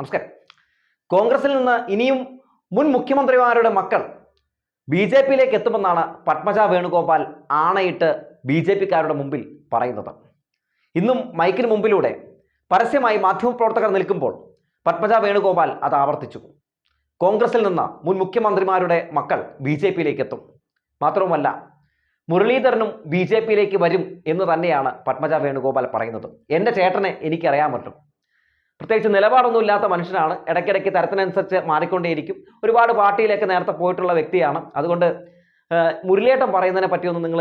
നമസ്കാരം. കോൺഗ്രസിൽ നിന്ന് ഇനിയും മുൻ മുഖ്യമന്ത്രിമാരുടെ മക്കൾ ബി ജെ പിയിലേക്ക് എത്തുമെന്നാണ് പത്മജ വേണുഗോപാൽ ആണയിട്ട് ബി ജെ പിക്കാരുടെ മുമ്പിൽ പറയുന്നത്. ഇന്നും മൈക്കിന് മുമ്പിലൂടെ പരസ്യമായി മാധ്യമപ്രവർത്തകർ നിൽക്കുമ്പോൾ പത്മജ വേണുഗോപാൽ അത് ആവർത്തിച്ചു. കോൺഗ്രസിൽ നിന്ന് മുൻ മുഖ്യമന്ത്രിമാരുടെ മക്കൾ ബി ജെ പിയിലേക്ക് എത്തും. മാത്രവുമല്ല മുരളീധരനും ബി ജെ പിയിലേക്ക് വരും എന്ന് തന്നെയാണ് പത്മജ വേണുഗോപാൽ പറയുന്നത്. എന്റെ ചേട്ടനെ എനിക്കറിയാൻ പറ്റും. പ്രത്യേകിച്ച് നിലപാടൊന്നും ഇല്ലാത്ത മനുഷ്യനാണ്. ഇടയ്ക്കിടയ്ക്ക് തരത്തിനനുസരിച്ച് മാറിക്കൊണ്ടേയിരിക്കും. ഒരുപാട് പാർട്ടിയിലേക്ക് നേരത്തെ പോയിട്ടുള്ള വ്യക്തിയാണ്. അതുകൊണ്ട് മുരളിയേട്ടം പറയുന്നതിനെ പറ്റിയൊന്നും നിങ്ങൾ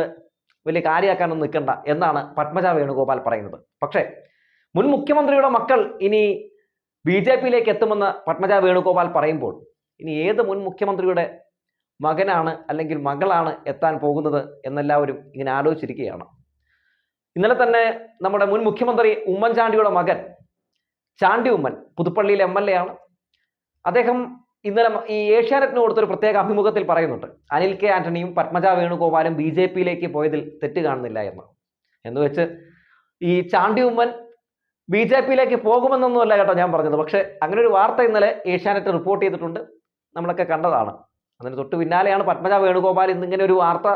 വലിയ കാര്യമാക്കാനൊന്നും നിൽക്കണ്ട എന്നാണ് പത്മജ വേണുഗോപാൽ പറയുന്നത്. പക്ഷേ മുൻ മുഖ്യമന്ത്രിയുടെ മക്കൾ ഇനി ബി ജെ പിയിലേക്ക് എത്തുമെന്ന് പത്മജ വേണുഗോപാൽ പറയുമ്പോൾ ഇനി ഏത് മുൻ മുഖ്യമന്ത്രിയുടെ മകനാണ് അല്ലെങ്കിൽ മകളാണ് എത്താൻ പോകുന്നത് എന്നെല്ലാവരും ഇങ്ങനെ ആലോചിച്ചിരിക്കുകയാണ്. ഇന്നലെ തന്നെ നമ്മുടെ മുൻ മുഖ്യമന്ത്രി ഉമ്മൻചാണ്ടിയുടെ മകൻ ചാണ്ടി ഉമ്മൻ പുതുപ്പള്ളിയിലെ എം എൽ എ ആണ്. അദ്ദേഹം ഇന്നലെ ഈ ഏഷ്യാനെറ്റിന് കൊടുത്തൊരു പ്രത്യേക അഭിമുഖത്തിൽ പറയുന്നുണ്ട് അനിൽ കെ ആന്റണിയും പത്മജ വേണുഗോപാലും ബി ജെ പിയിലേക്ക് പോയതിൽ തെറ്റ് കാണുന്നില്ല എന്ന്. എന്ന് വെച്ച് ഈ ചാണ്ടി ഉമ്മൻ ബി ജെ പിയിലേക്ക് പോകുമെന്നൊന്നുമല്ല കേട്ടോ ഞാൻ പറഞ്ഞത്. പക്ഷേ അങ്ങനെ ഒരു വാർത്ത ഇന്നലെ ഏഷ്യാനെറ്റ് റിപ്പോർട്ട് ചെയ്തിട്ടുണ്ട്. നമ്മളൊക്കെ കണ്ടതാണ്. അതിന് തൊട്ട് പിന്നാലെയാണ് പത്മജ വേണുഗോപാൽ ഇന്നിങ്ങനെ ഒരു വാർത്ത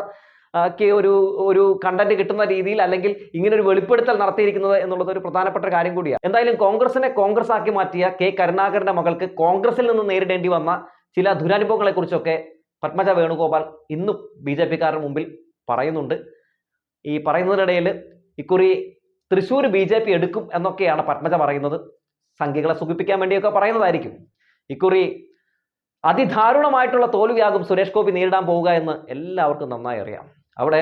ഒരു ഒരു കണ്ടന്റ് കിട്ടുന്ന രീതിയിൽ അല്ലെങ്കിൽ ഇങ്ങനെ ഒരു വെളിപ്പെടുത്തൽ നടത്തിയിരിക്കുന്നത് എന്നുള്ളത് ഒരു പ്രധാനപ്പെട്ട കാര്യം കൂടിയാണ് എന്തായാലും കോൺഗ്രസിനെ കോൺഗ്രസ് ആക്കി മാറ്റിയ കെ കരുണാകരന്റെ മകൾക്ക് കോൺഗ്രസിൽ നിന്ന് നേരിടേണ്ടി വന്ന ചില ദുരനുഭവങ്ങളെ കുറിച്ചൊക്കെ പത്മജ വേണുഗോപാൽ ഇന്നും ബി ജെ പിക്കാരുടെ മുമ്പിൽ പറയുന്നുണ്ട്. ഈ പറയുന്നതിനിടയിൽ ഇക്കുറി തൃശ്ശൂർ ബി ജെ പി എടുക്കും എന്നൊക്കെയാണ് പത്മജ പറയുന്നത്. സംഖ്യകളെ സുഖിപ്പിക്കാൻ വേണ്ടിയൊക്കെ പറയുന്നതായിരിക്കും. ഇക്കുറി അതിദാരുണമായിട്ടുള്ള തോൽവിയാകും സുരേഷ് ഗോപി നേരിടാൻ പോവുക എന്ന് എല്ലാവർക്കും നന്നായി അറിയാം. അവിടെ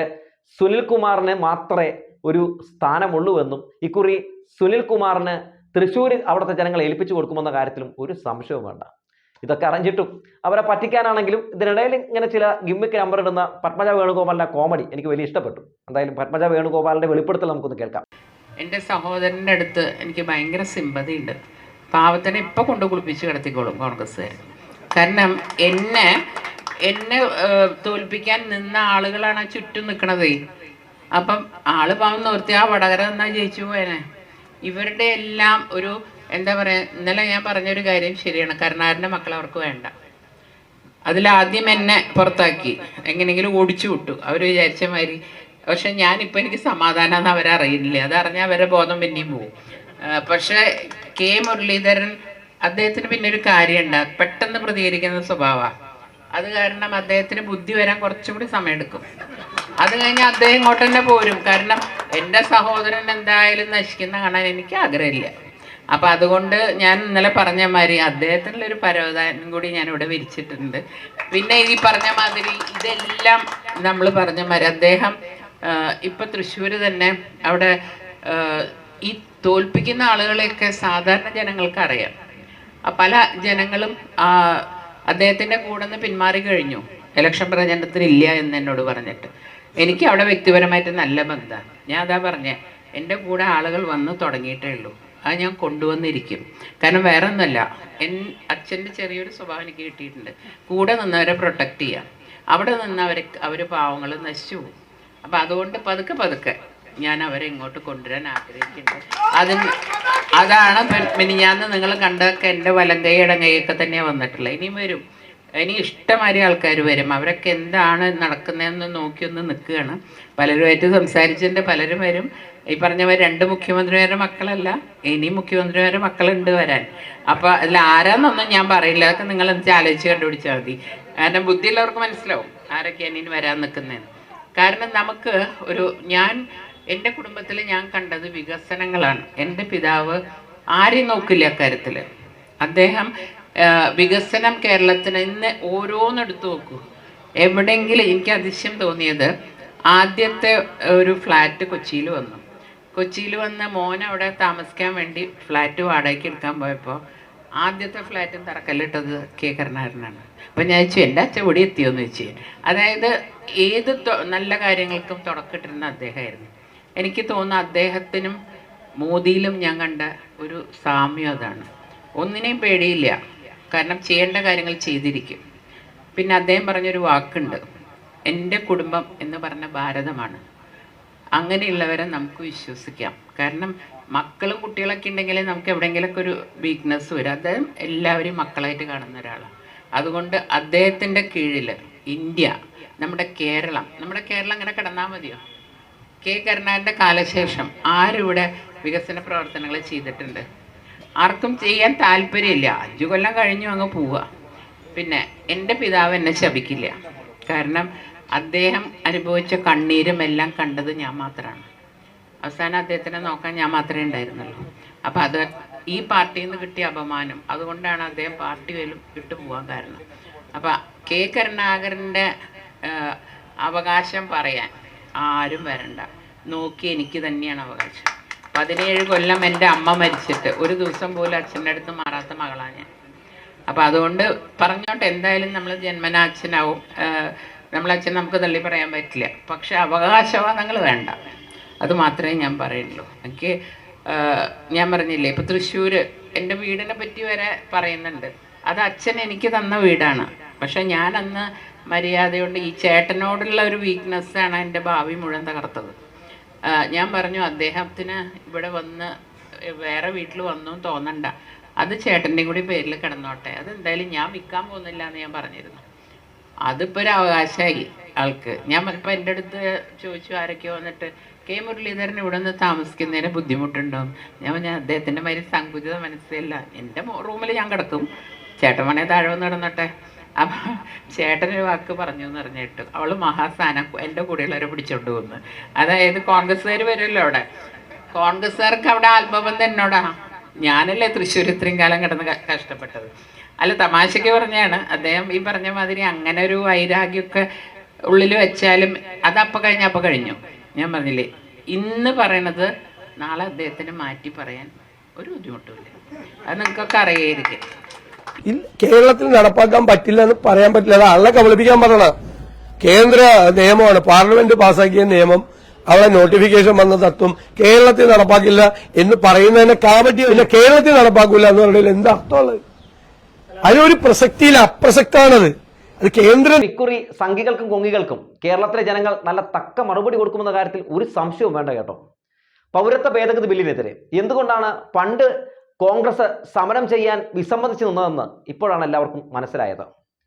സുനിൽ കുമാറിന് മാത്രമേ ഒരു സ്ഥാനമുള്ളൂ എന്നും ഇക്കുറി സുനിൽ കുമാറിന് തൃശ്ശൂർ അവിടുത്തെ ജനങ്ങളെ ഏൽപ്പിച്ചു കൊടുക്കുമെന്ന കാര്യത്തിലും ഒരു സംശയവും വേണ്ട. ഇതൊക്കെ അറിഞ്ഞിട്ടും അവരെ പറ്റിക്കാനാണെങ്കിലും ഇതിനിടയിൽ ഇങ്ങനെ ചില ഗിമ്മിക്ക് നമ്പർ ഇടുന്ന പത്മജ വേണുഗോപാലിന്റെ കോമഡി എനിക്ക് വലിയ ഇഷ്ടപ്പെട്ടു. എന്തായാലും പത്മജ വേണുഗോപാലിന്റെ വെളിപ്പെടുത്തൽ നമുക്കൊന്ന് കേൾക്കാം. എന്റെ സഹോദരന്റെ അടുത്ത് എനിക്ക് ഭയങ്കര സിമ്പതി ഉണ്ട്. പാവത്തിനെ ഇപ്പം കൊണ്ട് കുളിപ്പിച്ച് കിടത്തിക്കോളും കോൺഗ്രസ്സുകാർ കാരണം എന്നെ എന്നെ തോൽപ്പിക്കാൻ നിന്ന ആളുകളാണ് ആ ചുറ്റും നിൽക്കണതേ അപ്പം ആൾ പാവം നിർത്തി ആ വടകര എന്നാ ജയിച്ചു പോയനെ. ഇവരുടെ എല്ലാം ഒരു എന്താ പറയുക ഇന്നലെ ഞാൻ പറഞ്ഞൊരു കാര്യം ശരിയാണ്. കരുണാകരന്റെ മക്കൾ അവർക്ക് വേണ്ട. അതിലാദ്യം എന്നെ പുറത്താക്കി. എങ്ങനെയെങ്കിലും ഓടിച്ചു വിട്ടു. അവർ വിചാരിച്ച മാതിരി. പക്ഷെ ഞാനിപ്പോൾ എനിക്ക് സമാധാനം എന്ന് അവരറിയില്ല അതറിഞ്ഞാൽ അവരുടെ ബോധം പിന്നെയും പക്ഷെ പക്ഷേ കെ മുരളീധരൻ അദ്ദേഹത്തിന് പിന്നെ ഒരു കാര്യമുണ്ട്. പെട്ടെന്ന് പ്രതികരിക്കുന്ന സ്വഭാവമാണ് അത് കാരണം അദ്ദേഹത്തിന് ബുദ്ധി വരാൻ കുറച്ചുകൂടി സമയമെടുക്കും. അത് കഴിഞ്ഞ് അദ്ദേഹം ഇങ്ങോട്ട് തന്നെ പോരും. കാരണം എന്റെ സഹോദരൻ എന്തായാലും നശിക്കുന്ന കാണാൻ എനിക്ക് ആഗ്രഹമില്ല. അപ്പം അതുകൊണ്ട് ഞാൻ ഇന്നലെ പറഞ്ഞ മാതിരി അദ്ദേഹത്തിനുള്ളൊരു പരവതാനം കൂടി ഞാൻ ഇവിടെ വിരിച്ചിട്ടുണ്ട്. പിന്നെ ഈ പറഞ്ഞ മാതിരി ഇതെല്ലാം നമ്മൾ പറഞ്ഞ മാതിരി അദ്ദേഹം ഇപ്പം തൃശ്ശൂർ തന്നെ അവിടെ ഈ തോൽപ്പിക്കുന്ന ആളുകളെയൊക്കെ സാധാരണ ജനങ്ങൾക്ക് അറിയാം. പല ജനങ്ങളും ആ, അദ്ദേഹത്തിന്റെ കൂടെ നിന്ന് പിന്മാറി കഴിഞ്ഞു. ഇലക്ഷൻ പ്രചരണത്തിന് ഇല്ല എന്ന് എന്നോട് പറഞ്ഞിട്ട്. എനിക്ക് അവിടെ വ്യക്തിപരമായിട്ട് നല്ല ബന്ധമാണ്. ഞാൻ അതാ പറഞ്ഞേ എന്റെ കൂടെ ആളുകൾ വന്ന് തുടങ്ങിയിട്ടേ ഉള്ളൂ. അത് ഞാൻ കൊണ്ടുവന്നിരിക്കും. കാരണം വേറെ ഒന്നല്ല എൻ അച്ഛന്റെ ചെറിയൊരു സ്വഭാവം എനിക്ക് കിട്ടിയിട്ടുണ്ട്. കൂടെ നിന്നവരെ പ്രൊട്ടക്റ്റ് ചെയ്യാം. അവിടെ നിന്ന് അവർ അവർ പാവങ്ങൾ നശിച്ചു അപ്പം അതുകൊണ്ട് പതുക്കെ പതുക്കെ ഞാൻ അവരെ ഇങ്ങോട്ട് കൊണ്ടുവരാൻ ആഗ്രഹിക്കുന്നുണ്ട്. അതിന് അതാണ് മിനിഞ്ഞാന്ന് നിങ്ങൾ കണ്ടതൊക്കെ എന്റെ വലം കൈ ഇടങ്കൈയൊക്കെ തന്നെയാണ് വന്നിട്ടുള്ളത് ഇനിയും വരും. ഇനി ഇഷ്ടമാതിരി ആൾക്കാർ വരും. അവരൊക്കെ എന്താണ് നടക്കുന്നതെന്ന് നോക്കി ഒന്ന് നിൽക്കുകയാണ്. പലരുമായിട്ട് സംസാരിച്ചിട്ടുണ്ട് പലരും വരും. ഈ പറഞ്ഞവർ രണ്ട് മുഖ്യമന്ത്രിമാരുടെ മക്കളല്ല ഇനി മുഖ്യമന്ത്രിമാരുടെ മക്കളുണ്ട് വരാൻ. അപ്പോൾ അതിൽ ആരാന്നൊന്നും ഞാൻ പറയില്ല. അതൊക്കെ നിങ്ങൾ എന്താ ആലോചിച്ച് കണ്ടുപിടിച്ചാൽ മതി. കാരണം ബുദ്ധിയുള്ളവർക്ക് മനസ്സിലാവും ആരൊക്കെയാണ് ഇനി വരാൻ നിൽക്കുന്നതെന്ന്. കാരണം നമുക്ക് ഒരു ഞാൻ എന്റെ കുടുംബത്തിൽ ഞാൻ കണ്ടത് വികസനങ്ങളാണ്. എന്റെ പിതാവ് ആരെയും നോക്കില്ല അക്കാര്യത്തിൽ. അദ്ദേഹം വികസനം കേരളത്തിന് ഇന്ന് ഓരോന്നെടുത്തു നോക്കൂ. എവിടെയെങ്കിലും എനിക്ക് അതിശയം തോന്നിയത് ആദ്യത്തെ ഒരു ഫ്ലാറ്റ് കൊച്ചിയിൽ വന്നു. കൊച്ചിയിൽ വന്ന മോൻ അവിടെ താമസിക്കാൻ വേണ്ടി ഫ്ലാറ്റ് വാടകയ്ക്ക് എടുക്കാൻ പോയപ്പോൾ ആദ്യത്തെ ഫ്ലാറ്റും തറക്കല്ലിട്ടത് കെ. കരുണാകരനാണ്. അപ്പം ഞാൻ ചോദിച്ചു എന്റെ അച്ഛൻ ഇവിടെ എത്തിയോന്ന്? ചോദിച്ചു. അതായത് ഏത് നല്ല കാര്യങ്ങൾക്കും തുടക്കമിട്ടിരുന്ന അദ്ദേഹമായിരുന്നു. എനിക്ക് തോന്നുന്നു അദ്ദേഹത്തിനും മോദിയിലും ഞാൻ കണ്ട ഒരു സാമ്യം അതാണ്. ഒന്നിനെയും പേടിയില്ല. കാരണം ചെയ്യേണ്ട കാര്യങ്ങൾ ചെയ്തിരിക്കും. പിന്നെ അദ്ദേഹം പറഞ്ഞൊരു വാക്കുണ്ട്. എന്റെ കുടുംബം എന്ന് പറഞ്ഞ ഭാരതമാണ്. അങ്ങനെയുള്ളവരെ നമുക്ക് വിശ്വസിക്കാം. കാരണം മക്കളും കുട്ടികളൊക്കെ ഉണ്ടെങ്കിൽ നമുക്ക് എവിടെയെങ്കിലുമൊക്കെ ഒരു വീക്ക്നെസ് വരും. അദ്ദേഹം എല്ലാവരെയും മക്കളായിട്ട് കാണുന്ന ഒരാളാണ്. അതുകൊണ്ട് അദ്ദേഹത്തിന്റെ കീഴിൽ ഇന്ത്യ നമ്മുടെ കേരളം നമ്മുടെ കേരളം അങ്ങനെ കിടന്നാൽ മതിയോ? കെ കരുണാകരന്റെ കാലശേഷം ആരിവിടെ വികസന പ്രവർത്തനങ്ങൾ ചെയ്തിട്ടുണ്ട്? ആർക്കും ചെയ്യാൻ താല്പര്യമില്ല. അഞ്ചു കൊല്ലം കഴിഞ്ഞു അങ്ങ് പോവുക. പിന്നെ എന്റെ പിതാവ് എന്നെ ശപിക്കില്ല. കാരണം അദ്ദേഹം അനുഭവിച്ച കണ്ണീരും എല്ലാം കണ്ടത് ഞാൻ മാത്രമാണ്. അവസാനം അദ്ദേഹത്തിനെ നോക്കാൻ ഞാൻ മാത്രമേ ഉണ്ടായിരുന്നുള്ളൂ. അപ്പോൾ അത് ഈ പാർട്ടിയിൽ നിന്ന് കിട്ടിയ അപമാനം. അതുകൊണ്ടാണ് അദ്ദേഹം പാർട്ടി പോലും വിട്ടു പോകാൻ കാരണം. അപ്പം കെ കരുണാകരന്റെ അവകാശം പറയാൻ ആരും വരണ്ട. നോക്കി എനിക്ക് തന്നെയാണ് അവകാശം. പതിനേഴ് കൊല്ലം എന്റെ അമ്മ മരിച്ചിട്ട് ഒരു ദിവസം പോലും അച്ഛന്റെ അടുത്ത് മാറാത്ത മകളാണ് ഞാൻ. അപ്പം അതുകൊണ്ട് പറഞ്ഞോട്ടെ എന്തായാലും നമ്മൾ ജന്മന അച്ഛനാവും നമ്മളെ അച്ഛൻ നമുക്ക് തള്ളി പറയാൻ പറ്റില്ല. പക്ഷെ അവകാശവാദങ്ങൾ വേണ്ട. അത് മാത്രമേ ഞാൻ പറയുള്ളൂ. എനിക്ക് ഞാൻ പറഞ്ഞില്ലേ ഇപ്പം തൃശ്ശൂർ എന്റെ വീടിനെ പറ്റി വരെ പറയുന്നുണ്ട്. അത് അച്ഛൻ എനിക്ക് തന്ന വീടാണ്. പക്ഷെ ഞാൻ അന്ന് മര്യാദയോണ്ട്. ഈ ചേട്ടനോടുള്ള ഒരു വീക്ക്നെസ്സാണ് എന്റെ ഭാവി മുഴുവൻ തകർത്തത്. ഞാൻ പറഞ്ഞു അദ്ദേഹത്തിന് ഇവിടെ വന്ന് വേറെ വീട്ടിൽ വന്നു തോന്നണ്ട. അത് ചേട്ടന്റെയും കൂടി പേരിൽ കിടന്നോട്ടെ. അത് എന്തായാലും ഞാൻ വിൽക്കാൻ പോകുന്നില്ല എന്ന് ഞാൻ പറഞ്ഞിരുന്നു. അതിപ്പോൾ ഒരു അവകാശമായി ആൾക്ക്. ഞാൻ ഇപ്പം എന്റെ അടുത്ത് ചോദിച്ചു ആരൊക്കെ വന്നിട്ട് കെ. മുരളീധരൻ ഇവിടെ നിന്ന് താമസിക്കുന്നതിന് ബുദ്ധിമുട്ടുണ്ടോ? ഞാൻ ഞാൻ അദ്ദേഹത്തിന്റെ മാതിരി സങ്കുചിത മനസ്സിലല്ല എന്റെ റൂമിൽ ഞാൻ കിടക്കും. ചേട്ടൻ വേണേ താഴെ വന്ന് കിടന്നോട്ടെ. അപ്പം ചേട്ടനൊരു വാക്ക് പറഞ്ഞു എന്ന് പറഞ്ഞിട്ട് അവൾ മഹാസ്ഥാനം എന്റെ കൂടെയുള്ളവരെ പിടിച്ചോണ്ട് പോകുന്നു അതായത് കോൺഗ്രസ്സുകാർ വരുമല്ലോ അവിടെ. കോൺഗ്രസ്സുകാർക്ക് അവിടെ ആത്മബന്ധം എന്നോടാ? ഞാനല്ലേ തൃശ്ശൂർ ഇത്രയും കാലം കിടന്ന് കഷ്ടപ്പെട്ടത്. അല്ല തമാശയ്ക്ക് പറഞ്ഞാണ്. അദ്ദേഹം ഈ പറഞ്ഞ മാതിരി അങ്ങനെ ഒരു വൈരാഗ്യമൊക്കെ ഉള്ളിൽ വെച്ചാലും അത് അപ്പൊ കഴിഞ്ഞ അപ്പൊ കഴിഞ്ഞു. ഞാൻ പറഞ്ഞില്ലേ ഇന്ന് പറയണത് നാളെ അദ്ദേഹത്തിന് മാറ്റി പറയാൻ ഒരു ബുദ്ധിമുട്ടുമില്ല അത് നിങ്ങൾക്കൊക്കെ അറിയായിരിക്കും. കേരളത്തിൽ നടപ്പാക്കാൻ പറ്റില്ല എന്ന് പറയാൻ പറ്റില്ല. അത് ആളെ കബളിപ്പിക്കാൻ പറഞ്ഞ കേന്ദ്ര നിയമമാണ്. പാർലമെന്റ് പാസാക്കിയ നിയമം അവിടെ നോട്ടിഫിക്കേഷൻ വന്ന തത്വം കേരളത്തിൽ നടപ്പാക്കില്ല എന്ന് പറയുന്നതിനെ കാപറ്റി പിന്നെ കേരളത്തിൽ നടപ്പാക്കില്ല എന്ന് പറയുന്നതിൽ എന്ത് അർത്ഥമുള്ളത്? അതിനൊരു പ്രസക്തിയില്ല. അപ്രസക്താണത്. അത് കേന്ദ്ര ഇക്കുറി സംഘികൾക്കും കൊങ്ങികൾക്കും കേരളത്തിലെ ജനങ്ങൾ നല്ല തക്ക മറുപടി കൊടുക്കുമെന്ന കാര്യത്തിൽ ഒരു സംശയവും വേണ്ട കേട്ടോ. പൗരത്വ ഭേദഗതി ബില്ലിനെതിരെ. എന്തുകൊണ്ടാണ് പണ്ട് കോൺഗ്രസ് സമരം ചെയ്യാൻ വിസമ്മതിച്ചു നിന്നതെന്ന് ഇപ്പോഴാണ് എല്ലാവർക്കും മനസ്സിലായത്.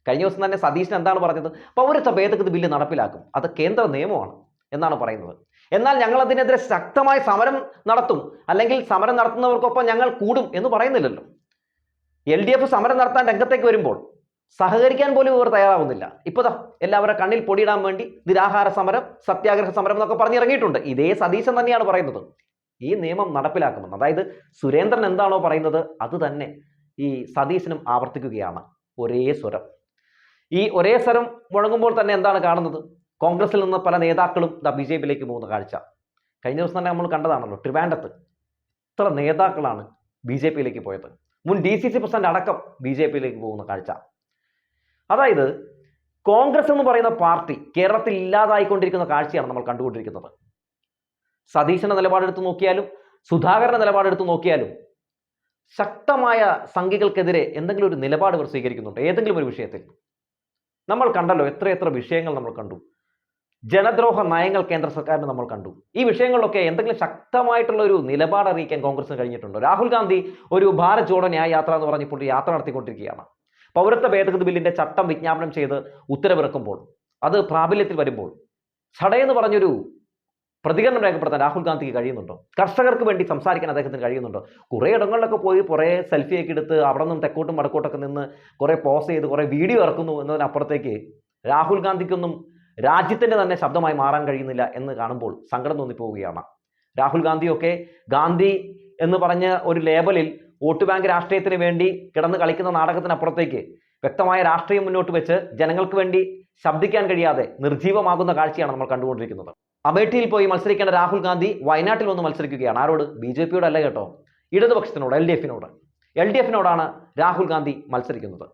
കഴിഞ്ഞ ദിവസം തന്നെ സതീശൻ എന്താണ് പറഞ്ഞത്? പൗരത്വ ഭേദഗതി ബില്ല് നടപ്പിലാക്കും. അത് കേന്ദ്ര നിയമമാണ് എന്നാണ് പറയുന്നത്. എന്നാൽ ഞങ്ങൾ അതിനെതിരെ ശക്തമായ സമരം നടത്തും. അല്ലെങ്കിൽ സമരം നടത്തുന്നവർക്കൊപ്പം ഞങ്ങൾ കൂടും എന്ന് പറയുന്നില്ലല്ലോ. എൽ ഡി എഫ് സമരം നടത്താൻ രംഗത്തേക്ക് വരുമ്പോൾ സഹകരിക്കാൻ പോലും ഇവർ തയ്യാറാവുന്നില്ല. ഇപ്പോതാ എല്ലാവരുടെ കണ്ണിൽ പൊടിയിടാൻ വേണ്ടി നിരാഹാര സമരം സത്യാഗ്രഹ സമരം എന്നൊക്കെ പറഞ്ഞിറങ്ങിയിട്ടുണ്ട്. ഇതേ സതീശൻ തന്നെയാണ് പറയുന്നത്. ഈ നിയമം നടപ്പിലാക്കുമെന്ന് അതായത് സുരേന്ദ്രൻ എന്താണോ പറയുന്നത് അത് തന്നെ. ഈ സതീശനും ആവർത്തിക്കുകയാണ്. ഒരേ സ്വരം. ഈ ഒരേ സ്വരം മുഴങ്ങുമ്പോൾ തന്നെ എന്താണ് കാണുന്നത്? കോൺഗ്രസിൽ നിന്ന് പല നേതാക്കളും ദ ബി ജെ പിയിലേക്ക് പോകുന്ന കാഴ്ച. കഴിഞ്ഞ ദിവസം തന്നെ നമ്മൾ കണ്ടതാണല്ലോ ട്രിവാൻഡത്ത്. ഇത്ര നേതാക്കളാണ് ബി ജെ പിയിലേക്ക് പോയത്. മുൻ ഡി സി സി പ്രസിഡന്റ് അടക്കം ബി ജെ പിയിലേക്ക് പോകുന്ന കാഴ്ച. അതായത് കോൺഗ്രസ് എന്ന് പറയുന്ന പാർട്ടി കേരളത്തിൽ ഇല്ലാതായിക്കൊണ്ടിരിക്കുന്ന കാഴ്ചയാണ് നമ്മൾ കണ്ടുകൊണ്ടിരിക്കുന്നത്. സതീശന്റെ നിലപാടെടുത്ത് നോക്കിയാലും സുധാകരന്റെ നിലപാടെടുത്ത് നോക്കിയാലും ശക്തമായ സംഖ്യകൾക്കെതിരെ എന്തെങ്കിലും ഒരു നിലപാട് ഇവർ സ്വീകരിക്കുന്നുണ്ട്? ഏതെങ്കിലും ഒരു വിഷയത്തിൽ. നമ്മൾ കണ്ടല്ലോ എത്രയെത്ര വിഷയങ്ങൾ നമ്മൾ കണ്ടു. ജനദ്രോഹ നയങ്ങൾ കേന്ദ്ര സർക്കാരിന് നമ്മൾ കണ്ടു. ഈ വിഷയങ്ങളിലൊക്കെ എന്തെങ്കിലും ശക്തമായിട്ടുള്ള ഒരു നിലപാട് അറിയിക്കാൻ കോൺഗ്രസിന് കഴിഞ്ഞിട്ടുണ്ടോ? രാഹുൽ ഗാന്ധി ഒരു ഭാരത് ജോഡോ ന്യായ യാത്ര എന്ന് പറഞ്ഞപ്പോൾ യാത്ര നടത്തിക്കൊണ്ടിരിക്കുകയാണ്. പൗരത്വ ഭേദഗതി ബില്ലിന്റെ ചട്ടം വിജ്ഞാപനം ചെയ്ത് ഉത്തരവിറക്കുമ്പോൾ അത് പ്രാബല്യത്തിൽ വരുമ്പോൾ ചടയെന്ന് പറഞ്ഞൊരു പ്രതികരണം രേഖപ്പെടുത്താൻ രാഹുൽ ഗാന്ധിക്ക് കഴിയുന്നുണ്ടോ? കർഷകർക്ക് വേണ്ടി സംസാരിക്കാൻ അദ്ദേഹത്തിന് കഴിയുന്നുണ്ടോ? കുറേ ഇടങ്ങളിലൊക്കെ പോയി കുറേ സെൽഫിയൊക്കെ എടുത്ത് അവിടെ നിന്നും തെക്കോട്ടും വടക്കോട്ടൊക്കെ നിന്ന് കുറേ പോസ് ചെയ്ത് കുറേ വീഡിയോ ഇറക്കുന്നു എന്നതിനപ്പുറത്തേക്ക് രാഹുൽ ഗാന്ധിക്കൊന്നും രാജ്യത്തിന്റെ തന്നെ ശബ്ദമായി മാറാൻ കഴിയുന്നില്ല എന്ന് കാണുമ്പോൾ സങ്കടം തോന്നിപ്പോവുകയാണ്. രാഹുൽ ഗാന്ധിയൊക്കെ ഗാന്ധി എന്ന് പറഞ്ഞ ഒരു ലേബലിൽ വോട്ട് ബാങ്ക് രാഷ്ട്രീയത്തിന് വേണ്ടി കിടന്ന് കളിക്കുന്ന നാടകത്തിനപ്പുറത്തേക്ക് വ്യക്തമായ രാഷ്ട്രീയം മുന്നോട്ട് വെച്ച് ജനങ്ങൾക്ക് വേണ്ടി ശബ്ദിക്കാൻ കഴിയാതെ നിർജീവമാകുന്ന കാഴ്ചയാണ് നമ്മൾ കണ്ടുകൊണ്ടിരിക്കുന്നത്. അമേഠിയിൽ പോയി മത്സരിക്കേണ്ട രാഹുൽ ഗാന്ധി വയനാട്ടിൽ വന്ന് മത്സരിക്കുകയാണ്. ആരോട്? ബി ജെ പിയോട് അല്ല കേട്ടോ. ഇടതുപക്ഷത്തിനോട് എൽ ഡി എഫിനോട്. എൽ ഡി എഫിനോടാണ് രാഹുൽ ഗാന്ധി മത്സരിക്കുന്നത്.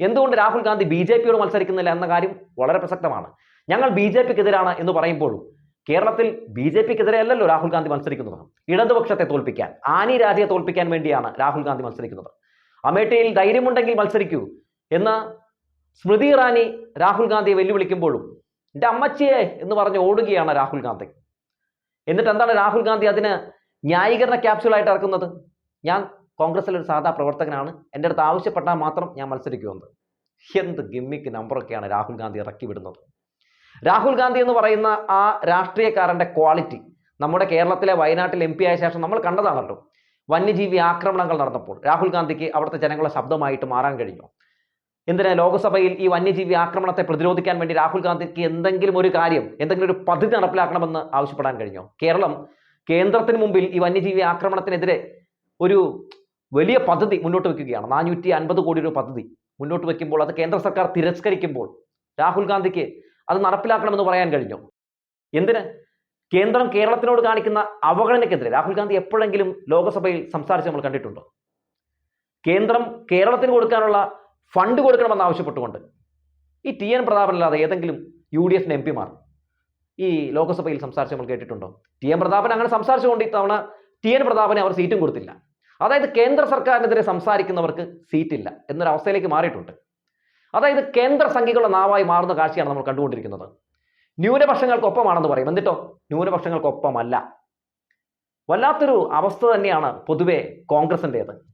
എന്തുകൊണ്ട് രാഹുൽ ഗാന്ധി ബി ജെ പിയോട് മത്സരിക്കുന്നില്ല എന്ന കാര്യം വളരെ പ്രസക്തമാണ്. ഞങ്ങൾ ബി ജെ പിക്കെതിരാണ് എന്ന് പറയുമ്പോഴും കേരളത്തിൽ ബി ജെ പിക്കെതിരെ അല്ലല്ലോ രാഹുൽ ഗാന്ധി മത്സരിക്കുന്നത്. ഇടതുപക്ഷത്തെ തോൽപ്പിക്കാൻ ആനി രാജയെ തോൽപ്പിക്കാൻ വേണ്ടിയാണ് രാഹുൽ ഗാന്ധി മത്സരിക്കുന്നത്. അമേഠിയിൽ ധൈര്യമുണ്ടെങ്കിൽ മത്സരിക്കൂ എന്ന് സ്മൃതി ഇറാനി രാഹുൽ ഗാന്ധിയെ വെല്ലുവിളിക്കുമ്പോഴും എന്റെ അമ്മച്ചിയെ എന്ന് പറഞ്ഞ് ഓടുകയാണ് രാഹുൽ ഗാന്ധി. എന്നിട്ട് എന്താണ് രാഹുൽ ഗാന്ധി അതിന് ന്യായീകരണ ക്യാപ്സ്യൂളായിട്ട് ഇറക്കുന്നത്? ഞാൻ കോൺഗ്രസിലെ ഒരു സാധാ പ്രവർത്തകനാണ്. എന്റെ അടുത്ത് ആവശ്യപ്പെട്ടാൽ മാത്രം ഞാൻ മത്സരിക്കുമെന്ന് എന്ത് ഗിമ്മിക്ക് നമ്പറൊക്കെയാണ് രാഹുൽ ഗാന്ധി ഇറക്കി വിടുന്നത്? രാഹുൽ ഗാന്ധി എന്ന് പറയുന്ന ആ രാഷ്ട്രീയക്കാരന്റെ ക്വാളിറ്റി നമ്മുടെ കേരളത്തിലെ വയനാട്ടിൽ എം ആയ ശേഷം നമ്മൾ കണ്ടതാണല്ലോ. വന്യജീവി ആക്രമണങ്ങൾ നടന്നപ്പോൾ രാഹുൽ ഗാന്ധിക്ക് അവിടുത്തെ ജനങ്ങളുടെ ശബ്ദമായിട്ട് മാറാൻ കഴിഞ്ഞു? എന്തിനാ ലോക്സഭയിൽ ഈ വന്യജീവി ആക്രമണത്തെ പ്രതിരോധിക്കാൻ വേണ്ടി രാഹുൽ ഗാന്ധിക്ക് എന്തെങ്കിലും ഒരു കാര്യം എന്തെങ്കിലും ഒരു പദ്ധതി നടപ്പിലാക്കണമെന്ന് ആവശ്യപ്പെടാൻ കഴിഞ്ഞോ? കേരളം കേന്ദ്രത്തിന് മുമ്പിൽ ഈ വന്യജീവി ആക്രമണത്തിനെതിരെ ഒരു വലിയ പദ്ധതി മുന്നോട്ട് വെക്കുകയാണ് നാനൂറ്റി അൻപത് കോടി രൂപ പദ്ധതി മുന്നോട്ട് വെക്കുമ്പോൾ അത് കേന്ദ്ര സർക്കാർ തിരസ്കരിക്കുമ്പോൾ രാഹുൽ ഗാന്ധിക്ക് അത് നടപ്പിലാക്കണമെന്ന് പറയാൻ കഴിഞ്ഞോ? എന്തിന്? കേന്ദ്രം കേരളത്തിനോട് കാണിക്കുന്ന അവഗണനയ്ക്കെതിരെ. രാഹുൽ ഗാന്ധി എപ്പോഴെങ്കിലും ലോക്സഭയിൽ സംസാരിച്ച് നമ്മൾ കണ്ടിട്ടുണ്ടോ? കേന്ദ്രം കേരളത്തിന് കൊടുക്കാനുള്ള ഫണ്ട് കൊടുക്കണമെന്ന് ആവശ്യപ്പെട്ടുകൊണ്ട് ഈ ടി എൻ പ്രതാപനല്ലാതെ ഏതെങ്കിലും യു ഡി എഫിന്റെ എം പിമാർ ഈ ലോക്സഭയിൽ സംസാരിച്ച് നമ്മൾ കേട്ടിട്ടുണ്ടോ? ടി എൻ പ്രതാപൻ അങ്ങനെ സംസാരിച്ചുകൊണ്ട് ഇത്തവണ ടി എൻ പ്രതാപനെ അവർ സീറ്റും കൊടുത്തില്ല. അതായത് കേന്ദ്ര സർക്കാരിനെതിരെ സംസാരിക്കുന്നവർക്ക് സീറ്റില്ല എന്നൊരവസ്ഥയിലേക്ക് മാറിയിട്ടുണ്ട്. അതായത് കേന്ദ്ര സംഖ്യകളുടെ നാവായി മാറുന്ന കാഴ്ചയാണ് നമ്മൾ കണ്ടുകൊണ്ടിരിക്കുന്നത്. ന്യൂനപക്ഷങ്ങൾക്കൊപ്പമാണെന്ന് പറയും. എന്നിട്ടോ ന്യൂനപക്ഷങ്ങൾക്കൊപ്പമല്ല. വല്ലാത്തൊരു അവസ്ഥ തന്നെയാണ് പൊതുവെ കോൺഗ്രസിന്റേത്.